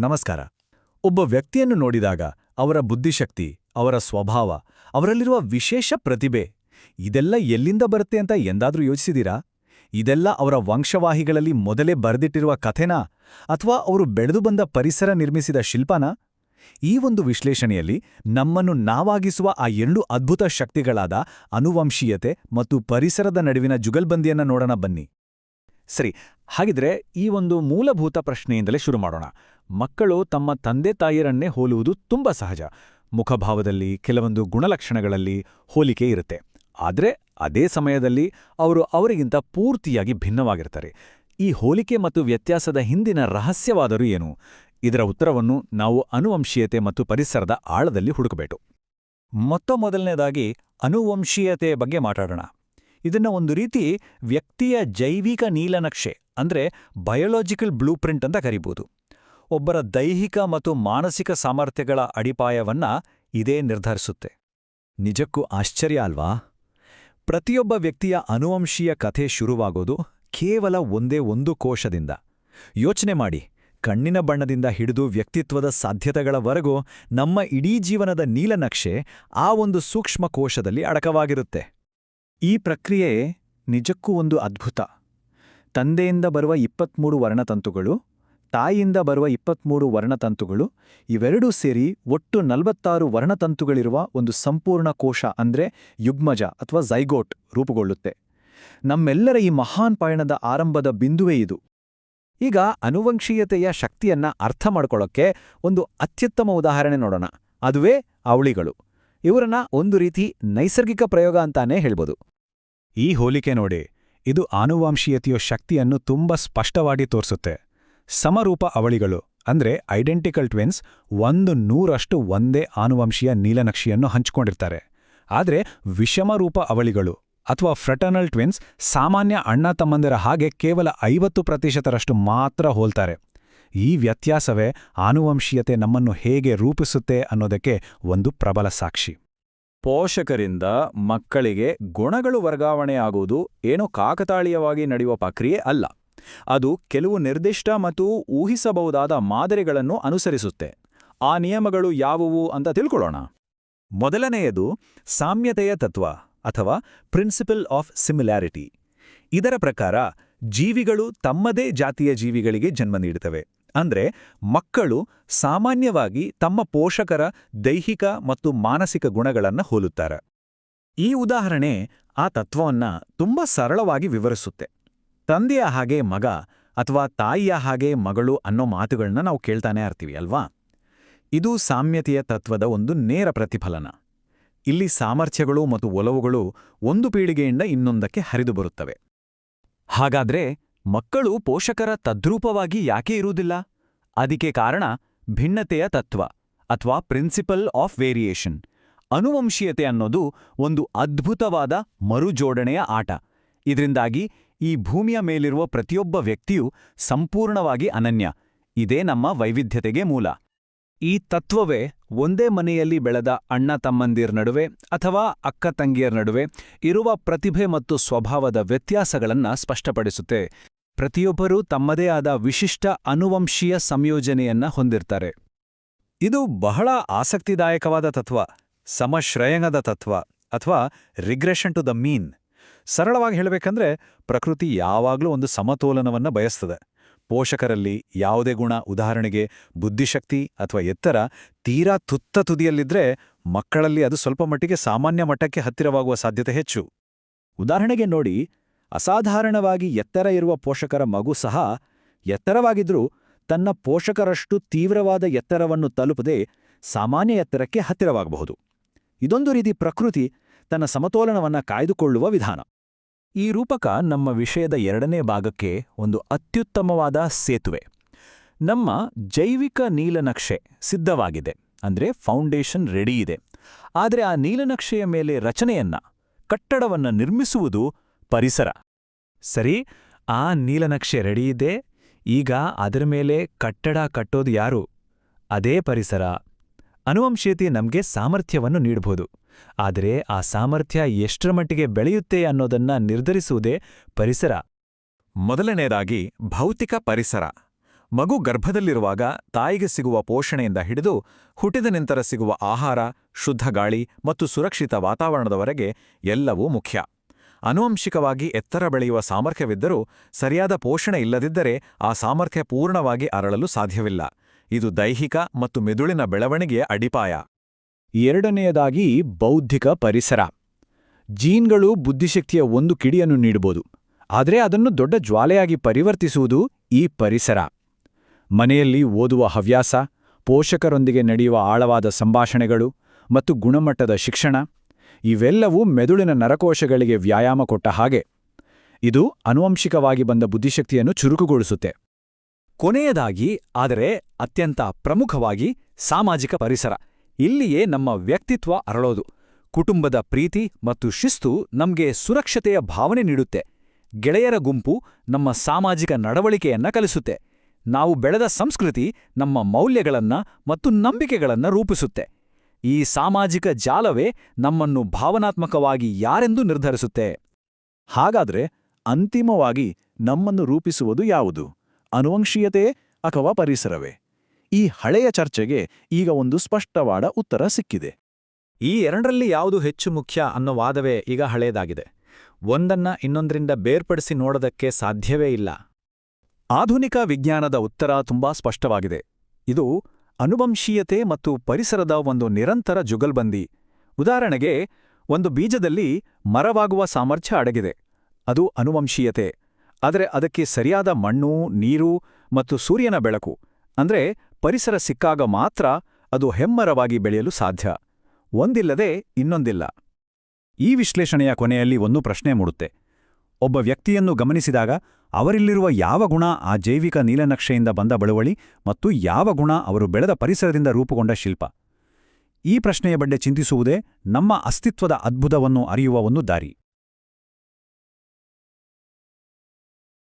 ನಮಸ್ಕಾರ. ಒಬ್ಬ ವ್ಯಕ್ತಿಯನ್ನು ನೋಡಿದಾಗ ಅವರ ಬುದ್ಧಿಶಕ್ತಿ, ಅವರ ಸ್ವಭಾವ, ಅವರಲ್ಲಿರುವ ವಿಶೇಷ ಪ್ರತಿಭೆ, ಇದೆಲ್ಲ ಎಲ್ಲಿಂದ ಬರುತ್ತೆ ಅಂತ ಎಂದಾದರೂ ಯೋಚಿಸಿದಿರಾ? ಇದೆಲ್ಲ ಅವರ ವಂಶವಾಹಿಗಳಲ್ಲಿ ಮೊದಲೇ ಬರೆದಿಟ್ಟಿರುವ ಕಥೆನಾ? ಅಥವಾ ಅವರು ಬೆಳೆದು ಬಂದ ಪರಿಸರ ನಿರ್ಮಿಸಿದ ಶಿಲ್ಪನಾ? ಈ ಒಂದು ವಿಶ್ಲೇಷಣೆಯಲ್ಲಿ ನಮ್ಮನ್ನು ನಾವಾಗಿಸುವ ಆ ಎರಡು ಅದ್ಭುತ ಶಕ್ತಿಗಳಾದ ಅನುವಂಶೀಯತೆ ಮತ್ತು ಪರಿಸರದ ನಡುವಿನ ಜುಗಲ್ಬಂದಿಯನ್ನ ನೋಡೋಣ ಬನ್ನಿ. ಸರಿ, ಹಾಗಿದ್ರೆ ಈ ಒಂದು ಮೂಲಭೂತ ಪ್ರಶ್ನೆಯಿಂದಲೇ ಶುರು ಮಾಡೋಣ. ಮಕ್ಕಳು ತಮ್ಮ ತಂದೆ ತಾಯಿಯರನ್ನೇ ಹೋಲುವುದು ತುಂಬಾ ಸಹಜ. ಮುಖಭಾವದಲ್ಲಿ ಕೆಲವೊಂದು ಗುಣಲಕ್ಷಣಗಳಲ್ಲಿ ಹೋಲಿಕೆ ಇರುತ್ತೆ. ಆದರೆ ಅದೇ ಸಮಯದಲ್ಲಿ ಅವರು ಅವರಿಗಿಂತ ಪೂರ್ತಿಯಾಗಿ ಭಿನ್ನವಾಗಿರ್ತಾರೆ. ಈ ಹೋಲಿಕೆ ಮತ್ತು ವ್ಯತ್ಯಾಸದ ಹಿಂದಿನ ರಹಸ್ಯವಾದರೂ ಏನು? ಇದರ ಉತ್ತರವನ್ನು ನಾವು ಅನುವಂಶೀಯತೆ ಮತ್ತು ಪರಿಸರದ ಆಳದಲ್ಲಿ ಹುಡುಕಬೇಕು. ಮೊತ್ತ ಮೊದಲನೇದಾಗಿ ಅನುವಂಶೀಯತೆಯ ಬಗ್ಗೆ ಮಾತಾಡೋಣ. ಇದನ್ನ ಒಂದು ರೀತಿ ವ್ಯಕ್ತಿಯ ಜೈವಿಕ ನೀಲನಕ್ಷೆ ಅಂದ್ರೆ ಬಯೋಲಾಜಿಕಲ್ ಬ್ಲೂ ಪ್ರಿಂಟ್ ಅಂತ ಕರಿಬೋದು. ಒಬ್ಬರ ದೈಹಿಕ ಮತ್ತು ಮಾನಸಿಕ ಸಾಮರ್ಥ್ಯಗಳ ಅಡಿಪಾಯವನ್ನ ಇದೇ ನಿರ್ಧರಿಸುತ್ತೆ. ನಿಜಕ್ಕೂ ಆಶ್ಚರ್ಯ ಅಲ್ವಾ? ಪ್ರತಿಯೊಬ್ಬ ವ್ಯಕ್ತಿಯ ಅನುವಂಶೀಯ ಕಥೆ ಶುರುವಾಗೋದು ಕೇವಲ ಒಂದೇ ಒಂದು ಕೋಶದಿಂದ. ಯೋಚನೆ ಮಾಡಿ, ಕಣ್ಣಿನ ಬಣ್ಣದಿಂದ ಹಿಡಿದು ವ್ಯಕ್ತಿತ್ವದ ಸಾಧ್ಯತೆಗಳವರೆಗೂ ನಮ್ಮ ಇಡೀ ಜೀವನದ ನೀಲನಕ್ಷೆ ಆ ಒಂದು ಸೂಕ್ಷ್ಮ ಕೋಶದಲ್ಲಿ ಅಡಕವಾಗಿರುತ್ತೆ. ಈ ಪ್ರಕ್ರಿಯೆ ನಿಜಕ್ಕೂ ಒಂದು ಅದ್ಭುತ. ತಂದೆಯಿಂದ ಬರುವ ಇಪ್ಪತ್ಮೂರು ವರ್ಣತಂತುಗಳು, ತಾಯಿಯಿಂದ ಬರುವ ಇಪ್ಪತ್ಮೂರು ವರ್ಣತಂತುಗಳು, ಇವೆರಡೂ ಸೇರಿ ಒಟ್ಟು ನಲವತ್ತಾರು ವರ್ಣತಂತುಗಳಿರುವ ಒಂದು ಸಂಪೂರ್ಣ ಕೋಶ ಅಂದ್ರೆ ಯುಗ್ಮಜ ಅಥವಾ ಝೈಗೋಟ್ ರೂಪುಗೊಳ್ಳುತ್ತೆ. ನಮ್ಮೆಲ್ಲರ ಈ ಮಹಾನ್ ಪಯಣದ ಆರಂಭದ ಬಿಂದುವೇ ಇದು. ಈಗ ಅನುವಂಶೀಯತೆಯ ಶಕ್ತಿಯನ್ನ ಅರ್ಥ ಮಾಡ್ಕೊಳ್ಳೋಕ್ಕೆ ಒಂದು ಅತ್ಯುತ್ತಮ ಉದಾಹರಣೆ ನೋಡೋಣ. ಅದುವೇ ಅವಳಿಗಳು. ಇವರನ್ನ ಒಂದು ರೀತಿ ನೈಸರ್ಗಿಕ ಪ್ರಯೋಗ ಅಂತಾನೇ ಹೇಳ್ಬೋದು. ಈ ಹೋಲಿಕೆ ನೋಡಿ, ಇದು ಆನುವಂಶೀಯತೆಯ ಶಕ್ತಿಯನ್ನು ತುಂಬ ಸ್ಪಷ್ಟವಾಗಿ ತೋರಿಸುತ್ತೆ. ಸಮರೂಪ ಅವಳಿಗಳು, ಅಂದ್ರೆ ಐಡೆಂಟಿಕಲ್ ಟ್ವಿನ್ಸ್ ಒಂದು ನೂರಷ್ಟು ಒಂದೇ ಆನುವಂಶೀಯ ನೀಲನಕ್ಷಿಯನ್ನು ಹಂಚಿಕೊಂಡಿರ್ತಾರೆ. ಆದರೆ ವಿಷಮರೂಪ ಅವಳಿಗಳು, ಅಥವಾ ಫ್ರೆಟರ್ನಲ್ ಟ್ವಿನ್ಸ್ ಸಾಮಾನ್ಯ ಅಣ್ಣ ತಮ್ಮಂದಿರ ಹಾಗೆ ಕೇವಲ ಐವತ್ತು ಪ್ರತಿಶತರಷ್ಟು ಮಾತ್ರ ಹೋಲ್ತಾರೆ. ಈ ವ್ಯತ್ಯಾಸವೇ ಆನುವಂಶೀಯತೆ ನಮ್ಮನ್ನು ಹೇಗೆ ರೂಪಿಸುತ್ತೆ ಅನ್ನೋದಕ್ಕೆ ಒಂದು ಪ್ರಬಲ ಸಾಕ್ಷಿ. ಪೋಷಕರಿಂದ ಮಕ್ಕಳಿಗೆ ಗುಣಗಳು ವರ್ಗಾವಣೆಯಾಗುವುದು ಏನೋ ಕಾಕತಾಳೀಯವಾಗಿ ನಡೆಯುವ ಪ್ರಕ್ರಿಯೆ ಅಲ್ಲ. ಅದು ಕೆಲವು ನಿರ್ದಿಷ್ಟ ಮತ್ತು ಊಹಿಸಬಹುದಾದ ಮಾದರಿಗಳನ್ನು ಅನುಸರಿಸುತ್ತೆ. ಆ ನಿಯಮಗಳು ಯಾವುವು ಅಂತ ತಿಳ್ಕೊಳ್ಳೋಣ. ಮೊದಲನೆಯದು ಸಾಮ್ಯತೆಯ ತತ್ವ ಅಥವಾ ಪ್ರಿನ್ಸಿಪಲ್ ಆಫ್ ಸಿಮಿಲ್ಯಾರಿಟಿ ಇದರ ಪ್ರಕಾರ ಜೀವಿಗಳು ತಮ್ಮದೇ ಜಾತಿಯ ಜೀವಿಗಳಿಗೆ ಜನ್ಮ ನೀಡುತ್ತವೆ. ಅಂದ್ರೆ ಮಕ್ಕಳು ಸಾಮಾನ್ಯವಾಗಿ ತಮ್ಮ ಪೋಷಕರ ದೈಹಿಕ ಮತ್ತು ಮಾನಸಿಕ ಗುಣಗಳನ್ನು ಹೋಲುತ್ತಾರೆ. ಈ ಉದಾಹರಣೆ ಆ ತತ್ವವನ್ನ ತುಂಬಾ ಸರಳವಾಗಿ ವಿವರಿಸುತ್ತೆ. ತಂದೆಯ ಹಾಗೆ ಮಗ ಅಥವಾ ತಾಯಿಯ ಹಾಗೆ ಮಗಳು ಅನ್ನೋ ಮಾತುಗಳನ್ನ ನಾವು ಕೇಳ್ತಾನೆ ಇರ್ತೀವಿ, ಅಲ್ವಾ? ಇದು ಸಾಮ್ಯತೆಯ ತತ್ವದ ಒಂದು ನೇರ ಪ್ರತಿಫಲನ. ಇಲ್ಲಿ ಸಾಮರ್ಥ್ಯಗಳು ಮತ್ತು ಒಲವುಗಳು ಒಂದು ಪೀಳಿಗೆಯಿಂದ ಇನ್ನೊಂದಕ್ಕೆ ಹರಿದು ಬರುತ್ತವೆ. ಹಾಗಾದ್ರೆ ಮಕ್ಕಳು ಪೋಷಕರ ತದ್ರೂಪವಾಗಿ ಯಾಕೆ ಇರುವುದಿಲ್ಲ? ಅದಕ್ಕೆ ಕಾರಣ ಭಿನ್ನತೆಯ ತತ್ವ ಅಥವಾ ಪ್ರಿನ್ಸಿಪಲ್ ಆಫ್ ವೇರಿಯೇಷನ್. ಅನುವಂಶೀಯತೆ ಅನ್ನೋದು ಒಂದು ಅದ್ಭುತವಾದ ಮರುಜೋಡಣೆಯ ಆಟ. ಇದರಿಂದಾಗಿ ಈ ಭೂಮಿಯ ಮೇಲಿರುವ ಪ್ರತಿಯೊಬ್ಬ ವ್ಯಕ್ತಿಯು ಸಂಪೂರ್ಣವಾಗಿ ಅನನ್ಯ. ಇದೇ ನಮ್ಮ ವೈವಿಧ್ಯತೆಗೆ ಮೂಲ. ಈ ತತ್ವವೇ ಒಂದೇ ಮನೆಯಲ್ಲಿ ಬೆಳೆದ ಅಣ್ಣ ತಮ್ಮಂದಿರ ನಡುವೆ ಅಥವಾ ಅಕ್ಕ ತಂಗಿಯರ ನಡುವೆ ಇರುವ ಪ್ರತಿಭೆ ಮತ್ತು ಸ್ವಭಾವದ ವ್ಯತ್ಯಾಸಗಳನ್ನು ಸ್ಪಷ್ಟಪಡಿಸುತ್ತೆ. ಪ್ರತಿಯೊಬ್ಬರೂ ತಮ್ಮದೇ ಆದ ವಿಶಿಷ್ಟ ಅನುವಂಶೀಯ ಸಂಯೋಜನೆಯನ್ನ ಹೊಂದಿರ್ತಾರೆ. ಇದು ಬಹಳ ಆಸಕ್ತಿದಾಯಕವಾದ ತತ್ವ ಸಮಶ್ರಯಂಗದ ತತ್ವ ಅಥವಾ ರಿಗ್ರೆಷನ್ ಟು ದ ಮೀನ್. ಸರಳವಾಗಿ ಹೇಳಬೇಕಂದ್ರೆ, ಪ್ರಕೃತಿ ಯಾವಾಗಲೂ ಒಂದು ಸಮತೋಲನವನ್ನ ಬಯಸ್ತದೆ. ಪೋಷಕರಲ್ಲಿ ಯಾವುದೇ ಗುಣ, ಉದಾಹರಣೆಗೆ ಬುದ್ಧಿಶಕ್ತಿ ಅಥವಾ ಎತ್ತರ ತೀರಾ ತುತ್ತ ತುದಿಯಲ್ಲಿದ್ರೆ ಮಕ್ಕಳಲ್ಲಿ ಅದು ಸ್ವಲ್ಪ ಮಟ್ಟಿಗೆ ಸಾಮಾನ್ಯ ಮಟ್ಟಕ್ಕೆ ಹತ್ತಿರವಾಗುವ ಸಾಧ್ಯತೆ ಹೆಚ್ಚು. ಉದಾಹರಣೆಗೆ ನೋಡಿ ಅಸಾಧಾರಣವಾಗಿ ಎತ್ತರ ಇರುವ ಪೋಷಕರ ಮಗು ಸಹ ಎತ್ತರವಾಗಿದ್ರೂ ತನ್ನ ಪೋಷಕರಷ್ಟು ತೀವ್ರವಾದ ಎತ್ತರವನ್ನು ತಲುಪದೆ ಸಾಮಾನ್ಯ ಎತ್ತರಕ್ಕೆ ಹತ್ತಿರವಾಗಬಹುದು. ಇದೊಂದು ರೀತಿ ಪ್ರಕೃತಿ ತನ್ನ ಸಮತೋಲನವನ್ನ ಕಾಯ್ದುಕೊಳ್ಳುವ ವಿಧಾನ. ಈ ರೂಪಕ ನಮ್ಮ ವಿಷಯದ ಎರಡನೇ ಭಾಗಕ್ಕೆ ಒಂದು ಅತ್ಯುತ್ತಮವಾದ ಸೇತುವೆ. ನಮ್ಮ ಜೈವಿಕ ನೀಲನಕ್ಷೆ ಸಿದ್ಧವಾಗಿದೆ, ಅಂದ್ರೆ ಫೌಂಡೇಶನ್ ರೆಡಿ ಇದೆ. ಆದರೆ ಆ ನೀಲನಕ್ಷೆಯ ಮೇಲೆ ರಚನೆಯನ್ನ, ಕಟ್ಟಡವನ್ನ ನಿರ್ಮಿಸುವುದು ಪರಿಸರ. ಸರಿ, ಆ ನೀಲನಕ್ಷೆ ರೆಡಿ ಇದೆ. ಈಗ ಅದರ ಮೇಲೆ ಕಟ್ಟಡ ಕಟ್ಟೋದು ಯಾರು? ಅದೇ ಪರಿಸರ. ಅನುವಂಶೀಯತೆ ನಮಗೆ ಸಾಮರ್ಥ್ಯವನ್ನು ನೀಡಬಹುದು ಆದರೆ ಆ ಸಾಮರ್ಥ್ಯ ಎಷ್ಟರ ಮಟ್ಟಿಗೆ ಬೆಳೆಯುತ್ತೆ ಅನ್ನೋದನ್ನ ನಿರ್ಧರಿಸುವುದೇ ಪರಿಸರ. ಮೊದಲನೆಯದಾಗಿ ಭೌತಿಕ ಪರಿಸರ. ಮಗು ಗರ್ಭದಲ್ಲಿರುವಾಗ ತಾಯಿಗೆ ಸಿಗುವ ಪೋಷಣೆಯಿಂದ ಹಿಡಿದು ಹುಟ್ಟಿದ ನಂತರ ಸಿಗುವ ಆಹಾರ, ಶುದ್ಧ ಗಾಳಿ ಮತ್ತು ಸುರಕ್ಷಿತ ವಾತಾವರಣದವರೆಗೆ ಎಲ್ಲವೂ ಮುಖ್ಯ. ಅನುವಂಶಿಕವಾಗಿ ಎತ್ತರ ಬೆಳೆಯುವ ಸಾಮರ್ಥ್ಯವಿದ್ದರೂ ಸರಿಯಾದ ಪೋಷಣೆ ಇಲ್ಲದಿದ್ದರೆ ಆ ಸಾಮರ್ಥ್ಯ ಪೂರ್ಣವಾಗಿ ಅರಳಲು ಸಾಧ್ಯವಿಲ್ಲ. ಇದು ದೈಹಿಕ ಮತ್ತು ಮೆದುಳಿನ ಬೆಳವಣಿಗೆಯ ಅಡಿಪಾಯ. ಎರಡನೆಯದಾಗಿ ಬೌದ್ಧಿಕ ಪರಿಸರ. ಜೀನ್ಗಳು ಬುದ್ಧಿಶಕ್ತಿಯ ಒಂದು ಕಿಡಿಯನ್ನು ನೀಡಬಹುದು. ಆದರೆ ಅದನ್ನು ದೊಡ್ಡ ಜ್ವಾಲೆಯಾಗಿ ಪರಿವರ್ತಿಸುವುದು ಈ ಪರಿಸರ. ಮನೆಯಲ್ಲಿ ಓದುವ ಹವ್ಯಾಸ, ಪೋಷಕರೊಂದಿಗೆ ನಡೆಯುವ ಆಳವಾದ ಸಂಭಾಷಣೆಗಳು ಮತ್ತು ಗುಣಮಟ್ಟದ ಶಿಕ್ಷಣ ಇವೆಲ್ಲವೂ ಮೆದುಳಿನ ನರಕೋಶಗಳಿಗೆ ವ್ಯಾಯಾಮ ಕೊಟ್ಟ ಹಾಗೆ. ಇದು ಅನುವಂಶಿಕವಾಗಿ ಬಂದ ಬುದ್ಧಿಶಕ್ತಿಯನ್ನು ಚುರುಕುಗೊಳಿಸುತ್ತೆ. ಕೊನೆಯದಾಗಿ, ಆದರೆ ಅತ್ಯಂತ ಪ್ರಮುಖವಾಗಿ ಸಾಮಾಜಿಕ ಪರಿಸರ. ಇಲ್ಲಿಯೇ ನಮ್ಮ ವ್ಯಕ್ತಿತ್ವ ಅರಳೋದು. ಕುಟುಂಬದ ಪ್ರೀತಿ ಮತ್ತು ಶಿಸ್ತು ನಮ್ಗೆ ಸುರಕ್ಷತೆಯ ಭಾವನೆ ನೀಡುತ್ತೆ. ಗೆಳೆಯರ ಗುಂಪು ನಮ್ಮ ಸಾಮಾಜಿಕ ನಡವಳಿಕೆಯನ್ನ ಕಲಿಸುತ್ತೆ. ನಾವು ಬೆಳೆದ ಸಂಸ್ಕೃತಿ ನಮ್ಮ ಮೌಲ್ಯಗಳನ್ನ ಮತ್ತು ನಂಬಿಕೆಗಳನ್ನ ರೂಪಿಸುತ್ತೆ. ಈ ಸಾಮಾಜಿಕ ಜಾಲವೇ ನಮ್ಮನ್ನು ಭಾವನಾತ್ಮಕವಾಗಿ ಯಾರೆಂದು ನಿರ್ಧರಿಸುತ್ತೆ? ಹಾಗಾದ್ರೆ ಅಂತಿಮವಾಗಿ ನಮ್ಮನ್ನು ರೂಪಿಸುವುದು ಯಾವುದು? ಅನುವಂಶೀಯತೆ ಅಥವಾ ಪರಿಸರವೇ? ಈ ಹಳೆಯ ಚರ್ಚೆಗೆ ಈಗ ಒಂದು ಸ್ಪಷ್ಟವಾದ ಉತ್ತರ ಸಿಕ್ಕಿದೆ. ಈ ಎರಡರಲ್ಲಿ ಯಾವುದು ಹೆಚ್ಚು ಮುಖ್ಯ ಅನ್ನೋ ವಾದವೇ ಈಗ ಹಳೆಯದಾಗಿದೆ. ಒಂದನ್ನ ಇನ್ನೊಂದರಿಂದ ಬೇರ್ಪಡಿಸಿ ನೋಡೋದಕ್ಕೆ ಸಾಧ್ಯವೇ ಇಲ್ಲ. ಆಧುನಿಕ ವಿಜ್ಞಾನದ ಉತ್ತರ ತುಂಬಾ ಸ್ಪಷ್ಟವಾಗಿದೆ. ಇದು ಅನುವಂಶೀಯತೆ ಮತ್ತು ಪರಿಸರದ ಒಂದು ನಿರಂತರ ಜುಗಲ್ಬಂದಿ. ಉದಾಹರಣೆಗೆ, ಒಂದು ಬೀಜದಲ್ಲಿ ಮರವಾಗುವ ಸಾಮರ್ಥ್ಯ ಅಡಗಿದೆ. ಅದು ಅನುವಂಶೀಯತೆ. ಆದರೆ ಅದಕ್ಕೆ ಸರಿಯಾದ ಮಣ್ಣು, ನೀರು ಮತ್ತು ಸೂರ್ಯನ ಬೆಳಕು. ಅಂದ್ರೆ ಪರಿಸರ ಸಿಕ್ಕಾಗ ಮಾತ್ರ ಅದು ಹೆಮ್ಮರವಾಗಿ ಬೆಳೆಯಲು ಸಾಧ್ಯ. ಒಂದಿಲ್ಲದೆ ಇನ್ನೊಂದಿಲ್ಲ. ಈ ವಿಶ್ಲೇಷಣೆಯ ಕೊನೆಯಲ್ಲಿ ಒಂದು ಪ್ರಶ್ನೆ ಮೂಡುತ್ತೆ. ಒಬ್ಬ ವ್ಯಕ್ತಿಯನ್ನು ಗಮನಿಸಿದಾಗ ಅವರಿಲ್ಲಿರುವ ಯಾವ ಗುಣ ಆ ಜೈವಿಕ ನೀಲನಕ್ಷೆಯಿಂದ ಬಂದ ಬಳುವಳಿ ಮತ್ತು ಯಾವ ಗುಣ ಅವರು ಬೆಳೆದ ಪರಿಸರದಿಂದ ರೂಪುಗೊಂಡ ಶಿಲ್ಪ? ಈ ಪ್ರಶ್ನೆಯ ಬಗ್ಗೆ ಚಿಂತಿಸುವುದೇ ನಮ್ಮ ಅಸ್ತಿತ್ವದ ಅದ್ಭುತವನ್ನು ಅರಿಯುವ ಒಂದು ದಾರಿ.